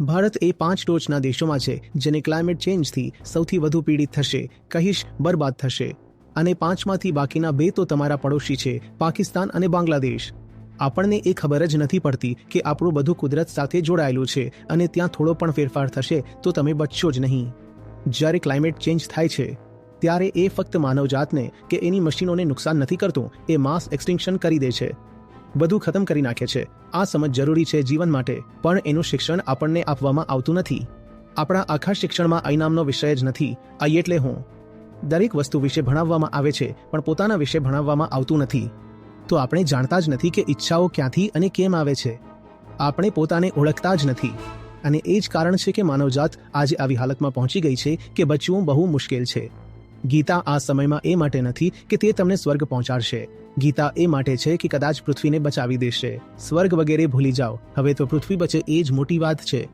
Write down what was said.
ભારત એ પાંચ ટોચના દેશોમાં છે, જેને ક્લાઇમેટ ચેન્જથી સૌથી વધુ પીડિત થશે, કહીશ બરબાદ થશે. અને પાંચમાંથી બાકીના બે તો તમારા પડોશી છે, પાકિસ્તાન અને બાંગ્લાદેશ. આપણને એ ખબર જ નથી પડતી કે આપણું બધું કુદરત સાથે જોડાયેલું છે, અને ત્યાં થોડો પણ ફેરફાર થશે તો તમે બચશો જ નહીં. જ્યારે ક્લાઇમેટ ચેન્જ થાય છે, ત્યારે એ ફક્ત માનવજાતને કે એની મશીનોને નુકસાન નથી કરતું, એ માસ એક્સટિંક્શન કરી દે છે. બધું ખતમ કરી નાખે છે. આ સમજ જરૂરી છે જીવન માટે, પણ એનું શિક્ષણ આપણને આપવામાં આવતું નથી. આપણા આખા શિક્ષણમાં ઇનામનો વિષય જ નથી આ એટલે હું. દરેક વસ્તુ વિશે ભણાવવામાં આવે છે, પણ પોતાના વિશે ભણાવવામાં આવતું નથી. તો આપણે જાણતા જ નથી કે ઈચ્છાઓ ક્યાંથી અને કેમ આવે છે. આપણે પોતાને ઓળખતા જ નથી. અને એ જ કારણ છે કે માનવજાત આજે આવી હાલતમાં પહોંચી ગઈ છે કે બચવું બહુ મુશ્કેલ છે. ગીતા આ સમયમાં એ માટે નથી કે તે તમને સ્વર્ગ પહોંચાડશે. ગીતા એ માટે છે કે કદાચ પૃથ્વીને બચાવી દેશે. સ્વર્ગ વગેરે ભૂલી જાઓ. હવે તો પૃથ્વી બચે એ જ મોટી વાત છે.